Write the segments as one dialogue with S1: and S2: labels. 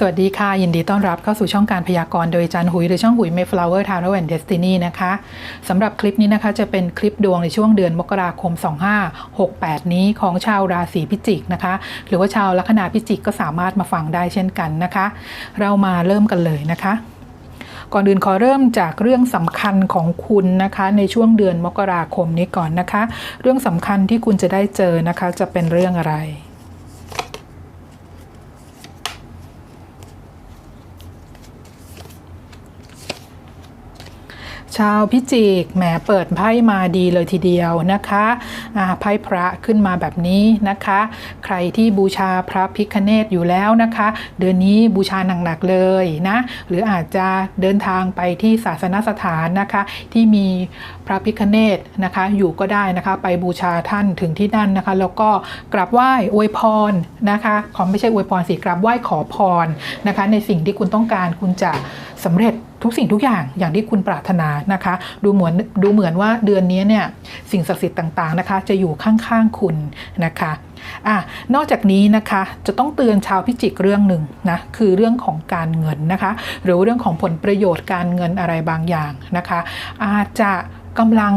S1: สวัสดีค่ะ ยินดีต้อนรับเข้าสู่ช่องการพยากรณ์โดยจันหุย หรือช่องหุย Mayflower Tarot and Destiny นะคะสำหรับคลิปนี้นะคะจะเป็นคลิปดวงในช่วงเดือนมกราคม 2568 นี้ของชาวราศีพิจิกนะคะ หรือว่าชาวลัคนาพิจิกก็สามารถมาฟังได้เช่นกันนะคะ เรามาเริ่มกันเลยนะคะก่อนอื่นขอเริ่มจากเรื่องสำคัญของคุณนะคะ ในช่วงเดือนมกราคมนี้ก่อนนะคะ เรื่องสำคัญที่คุณจะได้เจอนะคะ จะเป็นเรื่องอะไร ชาวพิจิกแหมเปิดไพ่มาดีเลยทีเดียวนะคะไพ่พระขึ้นมาแบบนี้นะคะ ใครที่บูชาพระพิคเนตอยู่แล้วนะคะ เดือนนี้บูชาหนักๆเลยนะ หรืออาจจะเดินทางไปที่ศาสนสถานนะคะ ที่มี พระพิคเนตนะคะอยู่ก็ได้นะคะ ไปบูชาท่านถึงที่นั่นนะคะ แล้วก็กราบไหว้อวยพรนะคะขอไม่ใช่อวยพรสิกราบไหว้ขอพรนะคะ ในสิ่งที่คุณต้องการคุณจะสำเร็จทุกสิ่งทุกอย่างอย่างที่คุณปรารถนานะคะ ดูเหมือนดูเหมือนว่าเดือนนี้เนี่ยสิ่งศักดิ์สิทธิ์ต่างๆนะคะ จะอยู่ข้างๆคุณนะคะอะนอกจากนี้นะคะจะต้องเตือนชาวพิจิกเรื่องหนึ่งนะคือเรื่องของการเงินนะคะ หรือเรื่องของผลประโยชน์การเงินอะไรบางอย่างนะคะ อาจจะ กำลัง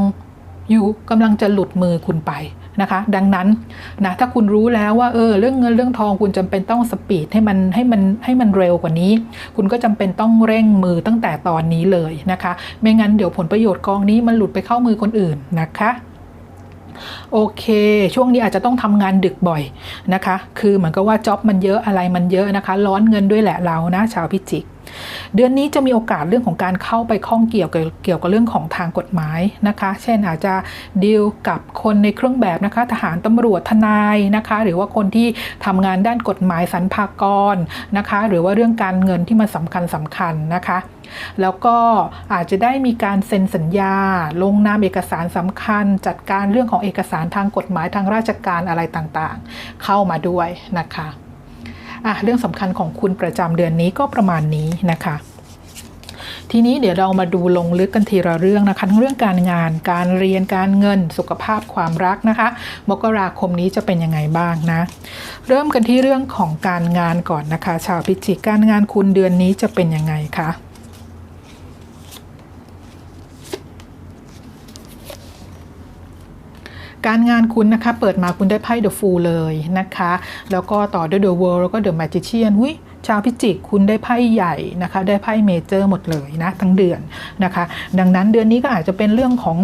S1: อยู่กำลังจะหลุดมือคุณไปนะคะ ดังนั้นนะถ้าคุณรู้แล้วว่าเออเรื่องเงินเรื่องทองคุณจำเป็นต้องสปีดให้มันให้มันให้มันเร็วกว่านี้ คุณก็จำเป็นต้องเร่งมือตั้งแต่ตอนนี้เลยนะคะ ไม่งั้นเดี๋ยวผลประโยชน์กองนี้มันหลุดไปเข้ามือคนอื่นนะคะโอเค ช่วงนี้อาจจะต้องทำงานดึกบ่อยนะคะ คือเหมือนกับว่าจ็อบมันเยอะอะไรมันเยอะนะคะ ร้อนเงินด้วยแหละเรานะ ชาวพิจิก เดือนนี้จะมีโอกาสเรื่องของการเข้าไปข้องเกี่ยวกับเกี่ยวกับเรื่องของทางกฎหมายนะคะ เช่นอาจจะดีลกับคนในเครื่องแบบนะคะ ทหารตำรวจทนายนะคะ หรือว่าคนที่ทำงานด้านกฎหมายสรรพากรนะคะ หรือว่าเรื่องการเงินที่มันสำคัญสำคัญนะคะแล้วก็อาจจะได้มีการเซ็นสัญญา ลงนามเอกสารสำคัญ จัดการเรื่องของเอกสารทางกฎหมายทางราชการอะไรต่างๆ เข้ามาด้วยนะคะ อะเรื่องสำคัญของคุณประจำเดือนนี้ก็ประมาณนี้นะคะทีนี้เดี๋ยวเรามาดูลงลึกกันทีละเรื่องนะคะทั้งเรื่องการงาน การเรียนการเงินสุขภาพความรักนะคะ มกราคมนี้จะเป็นยังไงบ้างนะ เริ่มกันที่เรื่องของการงานก่อนนะคะ ชาวพิจิกการงานคุณเดือนนี้จะเป็นยังไงคะ การงานคุณนะคะ เปิดมาคุณได้ไพ่ The Fool เลยนะคะ แล้วก็ต่อด้วย The World แล้วก็ The Magician หุ้ยชาวพิจิกคุณได้ไพ่ใหญ่นะคะ ได้ไพ่เมเจอร์หมดเลยนะทั้งเดือนนะคะ ดังนั้นเดือนนี้ก็อาจจะเป็นเรื่องของ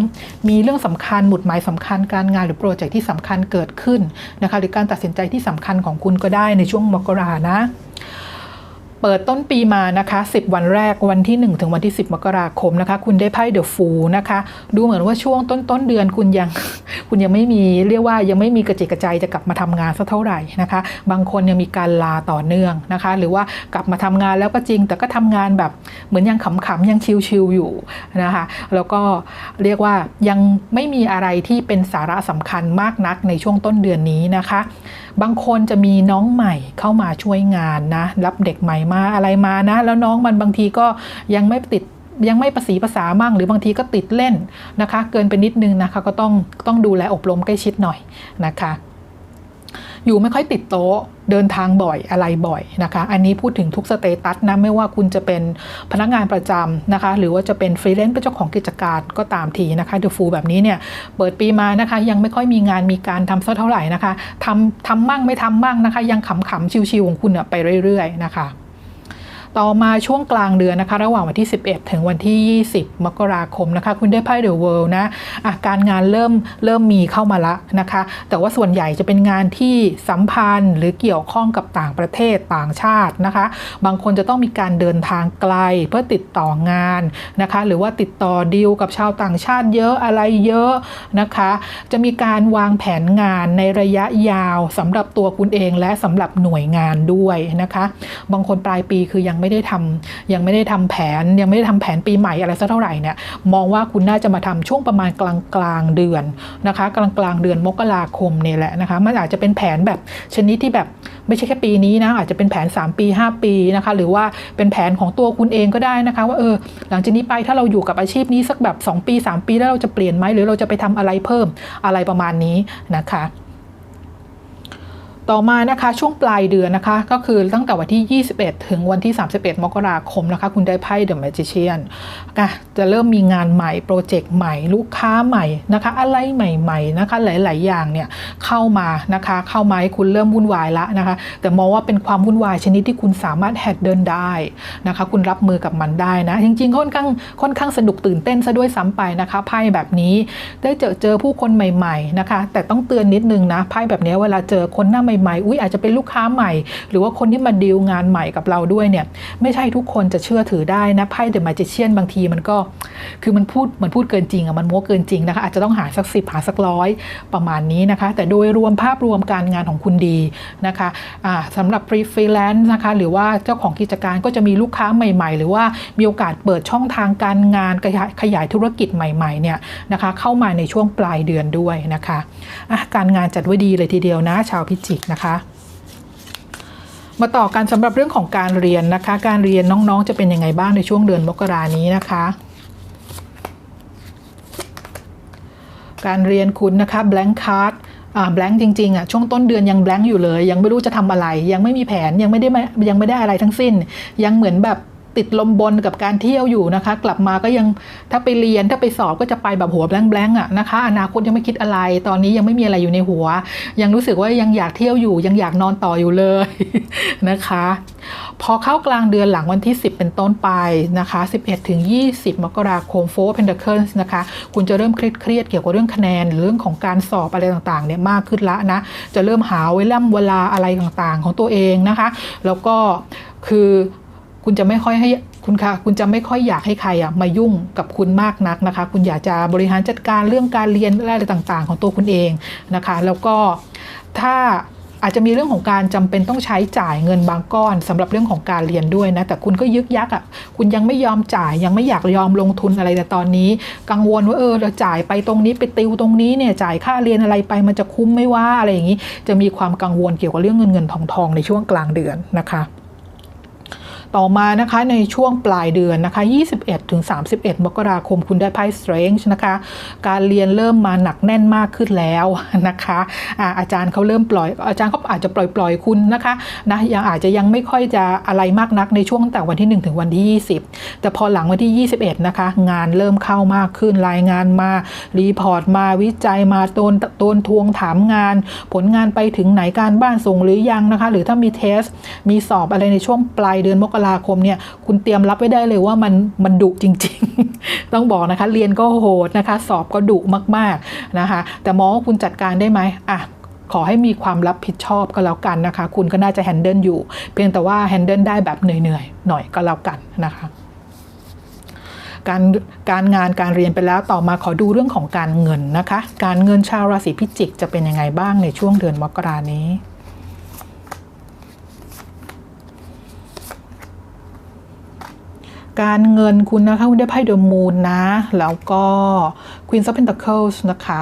S1: มีเรื่องสำคัญหมุดหมายสำคัญการงานหรือโปรเจกต์ที่สำคัญเกิดขึ้นนะคะ หรือการตัดสินใจที่สำคัญของคุณก็ได้ในช่วงมกรานะ เปิดต้นปีมานะคะ 10 วันแรกวันที่ 1 ถึงวันที่ 10 มกราคมนะคะ คุณได้ไพ่เดอะฟูนะคะ ดูเหมือนว่าช่วงต้นต้นเดือนคุณยัง คุณยังไม่มีเรียกว่ายังไม่มีกระจิกกระใจจะกลับมาทำงานสักเท่าไหร่นะคะ บางคนยังมีการลาต่อเนื่องนะคะ หรือว่ากลับมาทำงานแล้วก็จริง แต่ก็ทำงานแบบเหมือนยังขำๆยังชิลๆอยู่นะคะ แล้วก็เรียกว่ายังไม่มีอะไรที่เป็นสาระสำคัญมากนักในช่วงต้นเดือนนี้นะคะ บางคนจะมีน้องใหม่เข้ามาช่วยงานนะรับเด็กใหม่มาอะไรมานะ แล้วน้องมันบางทีก็ยังไม่ติดยังไม่ประสีภาษามั่งหรือบางทีก็ติดเล่นนะคะ เกินไปนิดนึงนะคะก็ต้องต้องดูแลอบรมใกล้ชิดหน่อยนะคะอยู่ไม่ค่อยติดโต๊ะเดินทางบ่อยอะไรบ่อยนะคะ อันนี้พูดถึงทุกสเตตัสนะ ไม่ว่าคุณจะเป็นพนักงานประจำนะคะ หรือว่าจะเป็นฟรีแลนซ์เป็นเจ้าของกิจการก็ตามทีนะคะเดอะฟูแบบนี้เนี่ยเปิดปีมานะคะ ยังไม่ค่อยมีงานมีการทำสักเท่าไหร่นะคะทำทำมั่งไม่ทำมั่งนะคะ ยังขำๆชิวๆของคุณไปเรื่อย ๆ นะคะ ต่อมาช่วงกลางเดือนนะคะ ระหว่างวันที่ 11 ถึงวันที่ 20 มกราคมนะคะ คุณได้ไพ่เดอะเวิลด์นะะการงานเริ่มเริ่มมีเข้ามาละนะคะ แต่ว่าส่วนใหญ่จะเป็นงานที่สัมพันธ์ หรือเกี่ยวข้องกับต่างประเทศต่างชาตินะคะ บางคนจะต้องมีการเดินทางไกลเพื่อติดต่องานนะคะ หรือว่าติดต่อดีลกับชาวต่างชาติเยอะอะไรเยอะนะคะ จะมีการวางแผนงานในระยะยาวสำหรับตัวคุณเองและสำหรับหน่วยงานด้วยนะคะ บางคนปลายปีคือยังไม่ได้ทำยังไม่ได้ทำแผนยังไม่ได้ทำแผนปีใหม่อะไรสักเท่าไหร่เนี่ยมองว่าคุณน่าจะมาทำช่วงประมาณกลางกลางเดือนนะคะ กลางกลางเดือนมกราคมเนี่ยแหละนะคะมันอาจจะเป็นแผนแบบชนิดที่แบบไม่ใช่แค่ปีนี้นะอาจจะเป็นแผน 3 ปี 5 ปีนะคะ หรือว่าเป็นแผนของตัวคุณเองก็ได้นะคะ ว่าเออหลังจากนี้ไปถ้าเราอยู่กับอาชีพนี้สักแบบ 2 ปี 3 ปีแล้วเราจะเปลี่ยนไหมหรือเราจะไปทำอะไรเพิ่มอะไรประมาณนี้นะคะ ต่อมานะคะช่วงปลายเดือนนะคะก็คือตั้งแต่วันที่ 21 ถึงวันที่ 31 มกราคมนะคะคุณได้ไพ่ The Magician ก็จะเริ่มมีงานใหม่โปรเจกต์ใหม่ ลูกค้าใหม่นะคะอะไรใหม่ๆนะคะหลาย ๆ อย่างเนี่ยเข้ามานะคะเข้ามาให้คุณเริ่มวุ่นวายละนะคะแต่มองว่าเป็นความวุ่นวายชนิดที่คุณสามารถแฮดเดิลได้นะคะคุณรับมือกับมันได้นะจริงๆค่อนข้างค่อนข้างสนุกตื่นเต้นซะด้วยซ้ำไปนะคะไพ่แบบนี้ได้เจอเจอผู้คนใหม่ ๆนะคะ แต่ต้องเตือนนิดนึงนะไพ่แบบนี้เวลาเจอคนหน้าใหม่ๆ อุ้ยอาจจะเป็นลูกค้าใหม่ หรือว่าคนที่มาดีลงานใหม่กับเราด้วยเนี่ยไม่ใช่ทุกคนจะเชื่อถือได้นะไพ่เดอะมาจิเชียนบางทีมันก็คือมันพูดมันพูดเกินจริงอะมันโม้เกินจริงนะคะอาจจะต้องหาสักสิบหาสักร้อยประมาณนี้นะคะ แต่โดยรวมภาพรวมการงานของคุณดีนะคะอ่าสำหรับฟรีฟรีแลนซ์นะคะหรือว่าเจ้าของกิจการก็จะมีลูกค้าใหม่ ๆ หรือว่ามีโอกาสเปิดช่องทางการงานขยายขยายธุรกิจใหม่ๆเนี่ยนะคะเข้ามาในช่วงปลายเดือนด้วยนะคะะการงานจัดไว้ดีเลยทีเดียวนะ ชาวพิจิกนะคะมาต่อกันสำหรับเรื่องของการเรียนนะคะ การเรียนน้องๆ จะเป็นยังไงบ้างในช่วงเดือนมกรานี้นะคะ การเรียนคุณนะคะ blank card อ่า blank จริงๆอะช่วงต้นเดือนยัง blank อยู่เลย ยังไม่รู้จะทำอะไร ยังไม่มีแผนยังไม่ได้ยังไม่ได้อะไรทั้งสิ้น ยังเหมือนแบบ ติดลมบนกับการเที่ยวอยู่นะคะ กลับมาก็ยังถ้าไปเรียนถ้าไปสอบก็จะไปแบบหัวแบงๆอะนะคะอนาคตยังไม่คิดอะไร ตอนนี้ยังไม่มีอะไรอยู่ในหัว ยังรู้สึกว่ายังอยากเที่ยวอยู่ ยังอยากนอนต่ออยู่เลยนะคะ พอเข้ากลางเดือนหลังวันที่ 10 เป็นต้นไปนะคะ 11ถึง20 มกราคมโฟร์เพนเดอร์เคิลนะคะ คุณจะเริ่มเครียดเกี่ยวกับเรื่องคะแนนหรือเรื่องของการสอบอะไรต่างๆเนี่ยมากขึ้นละนะจะเริ่มหาเวล่ำเวลาอะไรต่างๆ ของตัวเองนะคะ แล้วก็คือ คุณจะไม่ค่อยให้คุณค่ะคุณจะไม่ค่อยอยากให้ใครอะมายุ่งกับคุณมากนักนะคะ คุณอยากจะบริหารจัดการเรื่องการเรียนอะไรต่าง ๆ ของตัวคุณเองนะคะ แล้วก็ถ้าอาจจะมีเรื่องของการจำเป็นต้องใช้จ่ายเงินบางก้อนสำหรับเรื่องของการเรียนด้วยนะแต่คุณก็ยึกยักอะ่ะคุณยังไม่ยอมจ่ายยังไม่อยากยอมลงทุนอะไรแต่ตอนนี้ กังวลว่าเออเราจ่ายไปตรงนี้ไปติวตรงนี้เนี่ยจ่ายค่าเรียนอะไรไปมันจะคุ้มไม่ว่าอะไรอย่างนี้ จะมีความกังวลเกี่ยวกับเรื่องเงินเงินทองทองในช่วงกลางเดือนนะคะ ต่อมานะคะในช่วงปลายเดือนนะคะ 21ถึง31 มกราคมคุณได้ไพ่ Strange นะคะ การเรียนเริ่มมาหนักแน่นมากขึ้นแล้วนะคะอาอาจารย์เขาเริ่มปล่อย อาจารย์เขาอาจจะปล่อยปล่อยคุณนะคะนะยังอาจจะยังไม่ค่อยจะอะไรมากนักในช่วงตั้งแต่วันที่ 1 ถึงวันที่ 20 แต่พอหลังวันที่ 21 นะคะ งานเริ่มเข้ามากขึ้นรายงานมารีพอร์ตมาวิจัยมาโดนโดนทวงถามงาน ผลงานไปถึงไหนการบ้านส่งหรือยังนะคะ หรือถ้ามีเทส มีสอบอะไรในช่วงปลายเดือนมกราคมเนี่ยคุณเตรียมรับไว้ได้เลยว่ามันมันดุจริง ๆ ต้องบอกนะคะ เรียนก็โหดนะคะ สอบก็ดุมากๆนะคะ แต่มองว่าคุณจัดการได้ไหมอะขอให้มีความรับผิดชอบก็แล้วกันนะคะ คุณก็น่าจะแฮนเดิลอยู่ เพียงแต่ว่าแฮนเดิลได้แบบเหนื่อยๆหน่อยก็แล้วกันนะคะการการงานการเรียนไปแล้วต่อมาขอดูเรื่องของการเงินนะคะ การเงินชาวราศีพิจิกจะเป็นยังไงบ้างในช่วงเดือนมกรานี้ การเงินคุณนะคะ คุณได้ไพ่เดอะมูนนะ แล้วก็ Queen of Pentacles นะคะ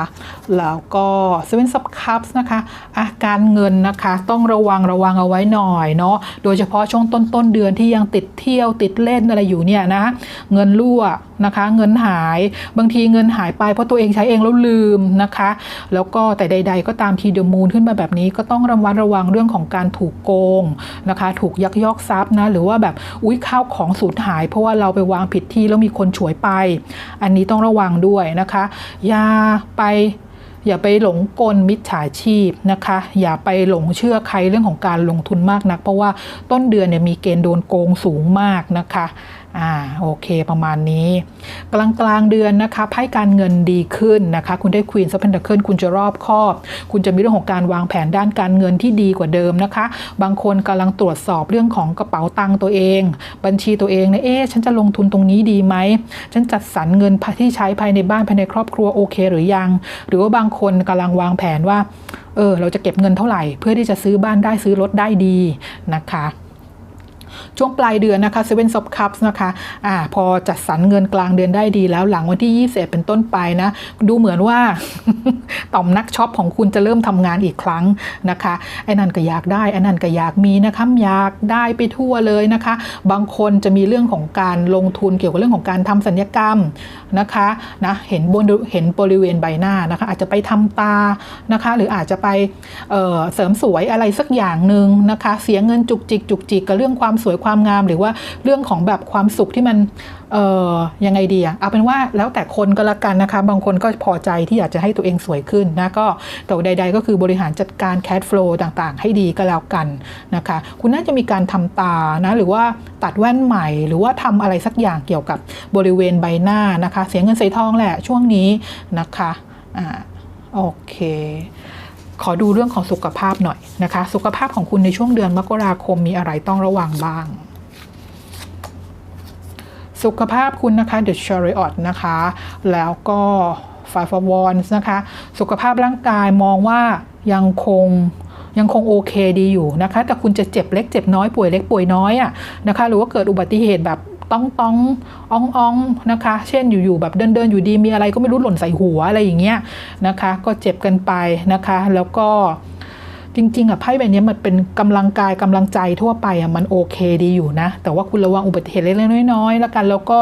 S1: แล้วก็ Seven of Cups นะคะอาการเงินนะคะ ต้องระวังระวังเอาไว้หน่อยเนาะโดยเฉพาะช่วงต้นต้นเดือนที่ยังติดเที่ยวติดเล่นอะไรอยู่เนี่ยนะ เงินรั่วนะคะ เงินหายบางทีเงินหายไปเพราะตัวเองใช้เองแล้วลืมนะคะ แล้วก็แต่ใด ๆ ก็ตามทีเดอมูนขึ้นมาแบบนี้ก็ต้องระมัดระวังเรื่องของการถูกโกงนะคะ ถูกยักยอกทรัพย์นะหรือว่าแบบอุ้ยข้าวของสูญหาย เพราะว่าเราไปวางผิดที่แล้วมีคนฉวยไป อันนี้ต้องระวังด้วยนะคะอย่าไปอย่าไปหลงกลมิจฉาชีพนะคะ อย่าไปหลงเชื่อใครเรื่องของการลงทุนมากนัก เพราะว่าต้นเดือนเนี่ยมีเกณฑ์โดนโกงสูงมากนะคะ อ่าโอเคประมาณนี้ กลางกลางเดือนนะคะไพ่การเงินดีขึ้นนะคะ คุณได้ควีนซัพเพนเดอร์เคิลคุณจะรอบคอบ คุณจะมีเรื่องของการวางแผนด้านการเงินที่ดีกว่าเดิมนะคะ บางคนกำลังตรวจสอบเรื่องของกระเป๋าตังค์ตัวเอง บัญชีตัวเองนี่ยเอ๊ะฉันจะลงทุนตรงนี้ดีไหมฉันจัดสรรเงินที่ใช้ภายในบ้านภายในครอบครัวโอเคหรือยัง หรือว่าบางคนกำลังวางแผนว่าเออเราจะเก็บเงินเท่าไหร่ เพื่อที่จะซื้อบ้านได้ซื้อรถได้ดีนะคะ ช่วงปลายเดือนนะคะ Seven of Cups นะคะอ่าพอจัดสรรเงินกลางเดือนได้ดีแล้วหลังวันที่20เป็นต้นไปนะ ดูเหมือนว่า ต่อมนักช็อปของคุณจะเริ่มทำงานอีกครั้งนะคะไอ้นั่นก็อยากได้ไอ้นั่นก็อยากมีนะคะอยากได้ไปทั่วเลยนะคะ บางคนจะมีเรื่องของการลงทุนเกี่ยวกับเรื่องของการทำสัญญกรรมนะคะนะเห็นบนเห็นบริเวณใบหน้านะคะ อาจจะไปทำตานะคะ หรืออาจจะไปเเสริมสวยอะไรสักอย่างหนึ่งนะคะ เสียเงินจุกจิกจุกจิกกับเรื่องความสวยความงามหรือว่าเรื่องของแบบความสุขที่มันเอ่อยังไงดีอะเอาเป็นว่าแล้วแต่คนก็แล้วกันนะคะ บางคนก็พอใจที่อยากจะให้ตัวเองสวยขึ้นนะก็แต่ใด ๆ ก็คือบริหารจัดการแค s ฟลูต่างๆ ให้ดีก็แล้วกันนะคะ คุณน่าจะมีการทำตานะหรือว่าตัดแว่นใหม่ หรือว่าทำอะไรสักอย่างเกี่ยวกับบริเวณใบหน้านะคะ เสียเงินเสียทองแหละช่วงนี้นะคะอ่าโอเค ขอดูเรื่องของสุขภาพหน่อยนะคะ สุขภาพของคุณในช่วงเดือนมกราคมมีอะไรต้องระวังบ้าง สุขภาพคุณนะคะ The Chariot นะคะ แล้วก็ Five of Wands นะคะ สุขภาพร่างกายมองว่ายังคงยังคงโอเคดีอยู่นะคะ แต่คุณจะเจ็บเล็กเจ็บน้อยป่วยเล็กป่วยน้อยอะนะคะ หรือว่าเกิดอุบัติเหตุแบบ ต้องต้องอ่องอ่องนะคะ เช่นอยู่ๆแบบเดินเดินอยู่ดีมีอะไรก็ไม่รู้หล่นใส่หัวอะไรอย่างเงี้ยนะคะ ก็เจ็บกันไปนะคะ แล้วก็จริงๆอะไพ่ใบนี้มันเป็นกำลังกายกำลังใจทั่วไปอะมันโอเคดีอยู่นะ แต่ว่าคุณระวังอุบัติเหตุเล็กๆน้อยๆแล้วกันแล้วก็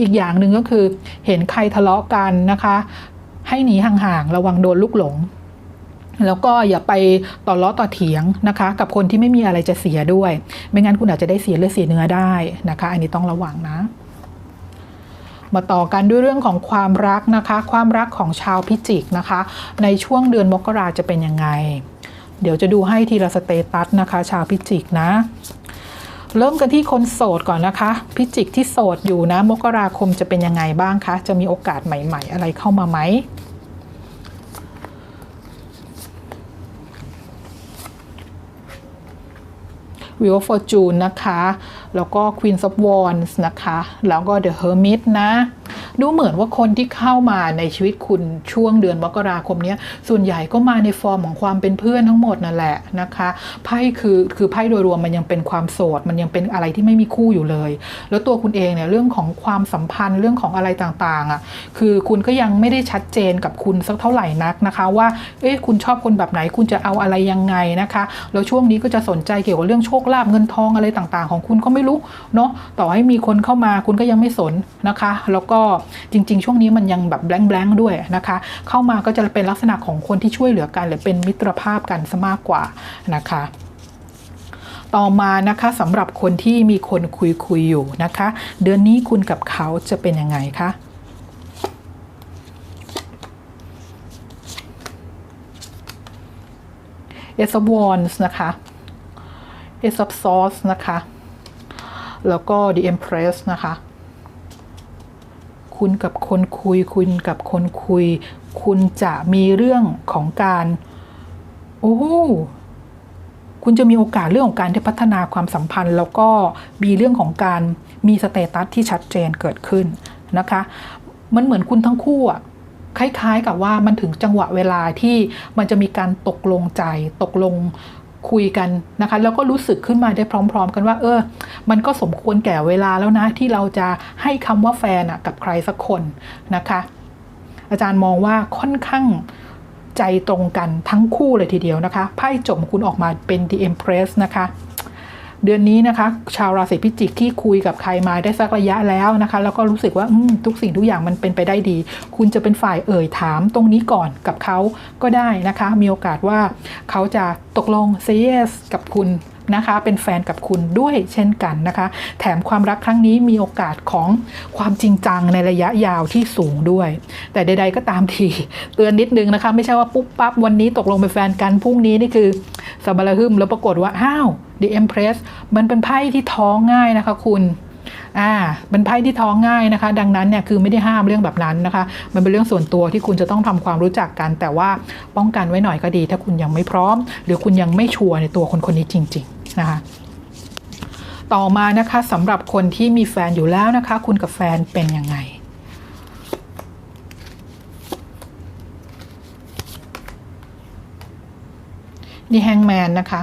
S1: อีกอย่างหนึ่งก็คือ เห็นใครทะเลาะกันนะคะ ให้หนีห่างๆระวังโดนลูกหลง แล้วก็อย่าไปต่อล้อต่อเถียงนะคะ กับคนที่ไม่มีอะไรจะเสียด้วย ไม่งั้นคุณอาจจะได้เสียเลือดเสียเนื้อได้นะคะ อันนี้ต้องระวังนะ มาต่อกันด้วยเรื่องของความรักนะคะ ความรักของชาวพิจิกนะคะ ในช่วงเดือนมกราจะเป็นยังไง เดี๋ยวจะดูให้ทีละสเตตัสนะคะ ชาวพิจิกนะเริ่มกันที่คนโสดก่อนนะคะ พิจิกที่โสดอยู่นะ มกราคมจะเป็นยังไงบ้างคะ จะมีโอกาสใหม่ ๆ อะไรเข้ามาไหม Wheel of Fortune นะคะ แล้วก็ Queen of Wands นะคะ แล้วก็ The Hermit นะ ดูเหมือนว่าคนที่เข้ามาในชีวิตคุณช่วงเดือนมกราคมนี้ส่วนใหญ่ก็มาในฟอร์มของความเป็นเพื่อนทั้งหมดนั่นแหละนะคะไพ่คือคือไพ่โดยรวมมันยังเป็นความโสด มันยังเป็นอะไรที่ไม่มีคู่อยู่เลย แล้วตัวคุณเองเนี่ยเรื่องของความสัมพันธ์เรื่องของอะไรต่างๆอะคือคุณก็ยังไม่ได้ชัดเจนกับคุณสักเท่าไหร่นักนะคะ ว่าเอ๊ะคุณชอบคนแบบไหนคุณจะเอาอะไรยังไงนะคะแล้วช่วงนี้ก็จะสนใจเกี่ยวกับเรื่องโชคลาภเงินทองอะไรต่างๆ ของคุณก็ไม่รู้เนาะต่อให้มีคนเข้ามาคุณก็ยังไม่สนนะคะ แล้วก็จริง ๆ ช่วงนี้มันยังแบบแบงๆด้วยนะคะ เข้ามาก็จะเป็นลักษณะของคนที่ช่วยเหลือกันหรือเป็นมิตรภาพกันซะมากกว่านะคะต่อมานะคะสำหรับคนที่มีคนคุยคุยๆอยู่นะคะ เดือนนี้คุณกับเขาจะเป็นยังไงคะ Ace of Wands นะคะ Ace of Swords นะคะ แล้วก็ The Empress นะคะ คุณกับคนคุย คุณกับคนคุย คุณจะมีเรื่องของการ โอ้คุณจะมีโอกาสเรื่องของการที่พัฒนาความสัมพันธ์ แล้วก็มีเรื่องของการมีสเตตัสที่ชัดเจนเกิดขึ้นนะคะ มันเหมือนคุณทั้งคู่อะคล้ายๆกับว่ามันถึงจังหวะเวลาที่มันจะมีการตกลงใจตกลง คุยกันนะคะ แล้วก็รู้สึกขึ้นมาได้พร้อม ๆ กันว่า เออ มันก็สมควรแก่เวลาแล้วนะ ที่เราจะให้คำว่าแฟนอะกับใครสักคนนะคะ อาจารย์มองว่าค่อนข้างใจตรงกันทั้งคู่เลยทีเดียวนะคะไพ่จบคุณออกมาเป็น The Empress นะคะ เดือนนี้นะคะ ชาวราศีพิจิกที่คุยกับใครมาได้สักระยะแล้วนะคะ แล้วก็รู้สึกว่าทุกสิ่งทุกอย่างมันเป็นไปได้ดี คุณจะเป็นฝ่ายเอ่ยถามตรงนี้ก่อนกับเขาก็ได้นะคะ มีโอกาสว่าเขาจะตกลง say yes กับคุณนะคะเป็นแฟนกับคุณด้วยเช่นกันนะคะ แถมความรักครั้งนี้มีโอกาสของความจริงจังในระยะยาวที่สูงด้วย แต่ใด ๆ ก็ตามทีเตือนนิดนึงนะคะ ไม่ใช่ว่าปุ๊บปั๊บวันนี้ตกลงเป็นแฟนกันพรุ่งนี้นี่คือ สบาระหึมแล้วปรากฏว่าอ้าว The Empress มันเป็นไพ่ที่ท้องง่ายนะคะคุณอ่าเป็นไพ่ที่ท้องง่ายนะคะ ดังนั้นเนี่ยคือไม่ได้ห้ามเรื่องแบบนั้นนะคะ มันเป็นเรื่องส่วนตัวที่คุณจะต้องทำความรู้จักกัน แต่ว่าป้องกันไว้หน่อยก็ดี ถ้าคุณยังไม่พร้อม หรือคุณยังไม่ชัวร์ในตัวคนคนนี้จริง ๆ นะคะต่อมานะคะสำหรับคนที่มีแฟนอยู่แล้วนะคะ คุณกับแฟนเป็นยังไง The Hangman นะคะ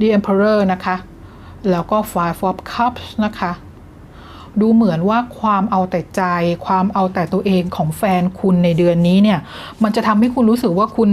S1: The Emperor นะคะ แล้วก็ five of cups นะคะ ดูเหมือนว่าความเอาแต่ใจ ความเอาแต่ตัวเองของแฟนคุณในเดือนนี้เนี่ย มันจะทำให้คุณรู้สึกว่าคุณ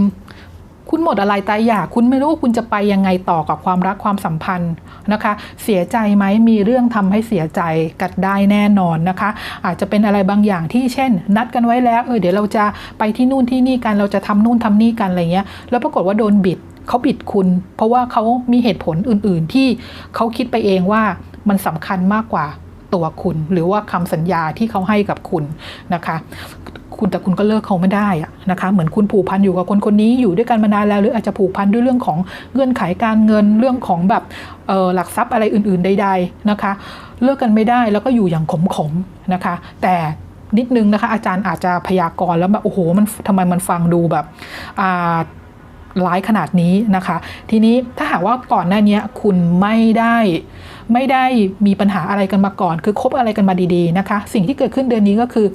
S1: คุณหมดอะไรตายอยากคุณไม่รู้ว่าคุณจะไปยังไงต่อกับความรักความสัมพันธ์นะคะ เสียใจไหมมีเรื่องทำให้เสียใจกัดได้แน่นอนนะคะ อาจจะเป็นอะไรบางอย่างที่เช่น นัดกันไว้แล้วเออเดี๋ยวเราจะไปที่นู่นที่นี่กันเราจะทำนู่นทำนี่กันอะไรเงี้ยแล้วปรากฏว่าโดนบิด เขาบิดคุณ เพราะว่าเขามีเหตุผลอื่น ๆ ที่เขาคิดไปเองว่ามันสำคัญมากกว่าตัวคุณ หรือว่าคำสัญญาที่เขาให้กับคุณนะคะ คุณแต่คุณก็เลิกเขาไม่ได้อะนะคะ เหมือนคุณผูกพันอยู่กับคนคนนี้อยู่ด้วยกันมานานแล้ว หรืออาจจะผูกพันด้วยเรื่องของเงื่อนไขการเงินเรื่องของแบบหลักทรัพย์อะไรอื่น ๆ ใด ๆนะคะ เลิกกันไม่ได้แล้วก็อยู่อย่างขมๆนะคะ แต่นิดนึงนะคะอาจารย์อาจจะพยากรณ์แล้วแบบโอ้โหมันทำไมมันฟังดูแบบอ่า ร้ายขนาดนี้นะคะ ทีนี้ถ้าหากว่าก่อนหน้านี้คุณไม่ได้ไม่ได้มีปัญหาอะไรกันมาก่อน คือคบอะไรกันมาดีๆนะคะ สิ่งที่เกิดขึ้นเดือนนี้ก็คือ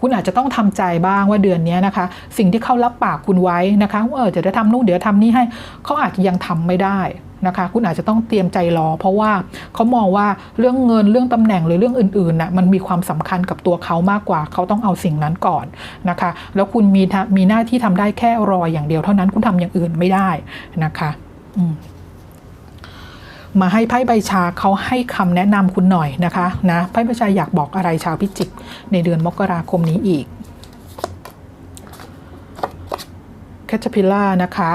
S1: คุณอาจจะต้องทำใจบ้างว่าเดือนนี้นะคะ สิ่งที่เขารับปากคุณไว้นะคะว่าเออเดี๋ยวจะทำนู่นเดี๋ยวทำนี่ให้เขาอาจจะยังทำไม่ได้ นะคะ คุณอาจจะต้องเตรียมใจรอ เพราะว่าเขามองว่าเรื่องเงินเรื่องตำแหน่งหรือเรื่องอื่นๆน่ะมันมีความสำคัญกับตัวเขามากกว่า เขาต้องเอาสิ่งนั้นก่อนนะคะ แล้วคุณมีทะมีหน้าที่ทำได้แค่รออย่างเดียวเท่านั้นคุณทำอย่างอื่นไม่ได้นะคะอืมมาให้ไพ่ใบชาเขาให้คำแนะนำคุณหน่อยนะคะนะไพ่ใบชาอยากบอกอะไรชาวพิจิก ในเดือนมกราคมนี้อีก Caterpillar นะคะ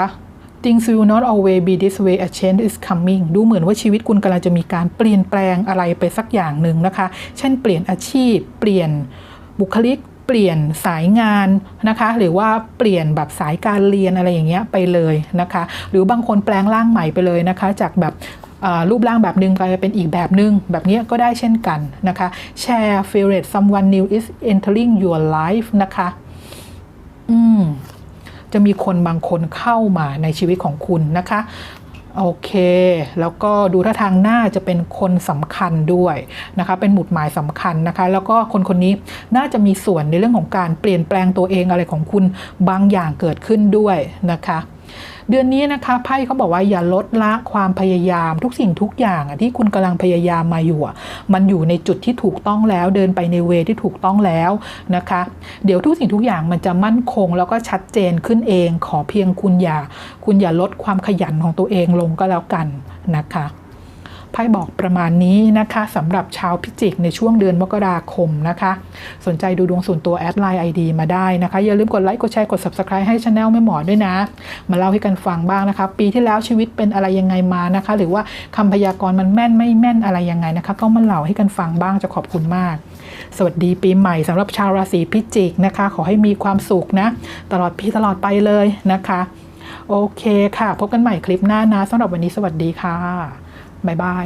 S1: Things will not always be this way a change is coming ดูเหมือนว่าชีวิตคุณกำลังจะมีการเปลี่ยนแปลงอะไรไปสักอย่างหนึ่งนะคะ เช่นเปลี่ยนอาชีพ เปลี่ยนบุคลิก เปลี่ยนสายงานนะคะ หรือว่าเปลี่ยนแบบสายการเรียนอะไรอย่างเงี้ยไปเลยนะคะ หรือบางคนแปลงร่างใหม่ไปเลยนะคะ จากแบบรูปร่างแบบหนึ่งกลายเป็นอีกแบบหนึ่งแบบเนี้ยก็ได้เช่นกันนะคะ share feel it someone new is entering your life นะคะ อืม จะมีคนบางคนเข้ามาในชีวิตของคุณนะคะโอเค แล้วก็ดูท่าทางหน้าจะเป็นคนสำคัญด้วยนะคะ เป็นหมุดหมายสำคัญนะคะ แล้วก็คนคนนี้น่าจะมีส่วนในเรื่องของการเปลี่ยนแปลงตัวเองอะไรของคุณบางอย่างเกิดขึ้นด้วยนะคะ เดือนนี้นะคะไพ่เขาบอกว่าอย่าลดละความพยายามทุกสิ่งทุกอย่างที่คุณกำลังพยายามมาอยู่มันอยู่ในจุดที่ถูกต้องแล้วเดินไปในเวที่ถูกต้องแล้วนะคะ เดี๋ยวทุกสิ่งทุกอย่างมันจะมั่นคงแล้วก็ชัดเจนขึ้นเอง ขอเพียงคุณอย่า คุณอย่าลดความขยันของตัวเองลงก็แล้วกันนะคะ ไพ่บอกประมาณนี้นะคะสำหรับชาวพิจิกในช่วงเดือนมกราคมนะคะ สนใจดูดวงส่วนตัวแอดไลน์ ID มาได้นะคะ อย่าลืมกดไลค์กดแชร์กด Subscribe ให้ช anel แม่หมอด้วยนะ มาเล่าให้กันฟังบ้างนะคะ ปีที่แล้วชีวิตเป็นอะไรยังไงมานะคะ หรือว่าคำพยากรณ์มันแม่นไม่แม่นอะไรยังไงนะคะ ก็มาเล่าให้กันฟังบ้างจะขอบคุณมาก สวัสดีปีใหม่สำหรับชาวราศีพิจิกนะคะ ขอให้มีความสุขนะ ตลอดปีตลอดไปเลยนะคะ โอเคค่ะ พบกันใหม่คลิปหน้านะสำหรับวันนี้สวัสดีค่ะ บ๊ายบาย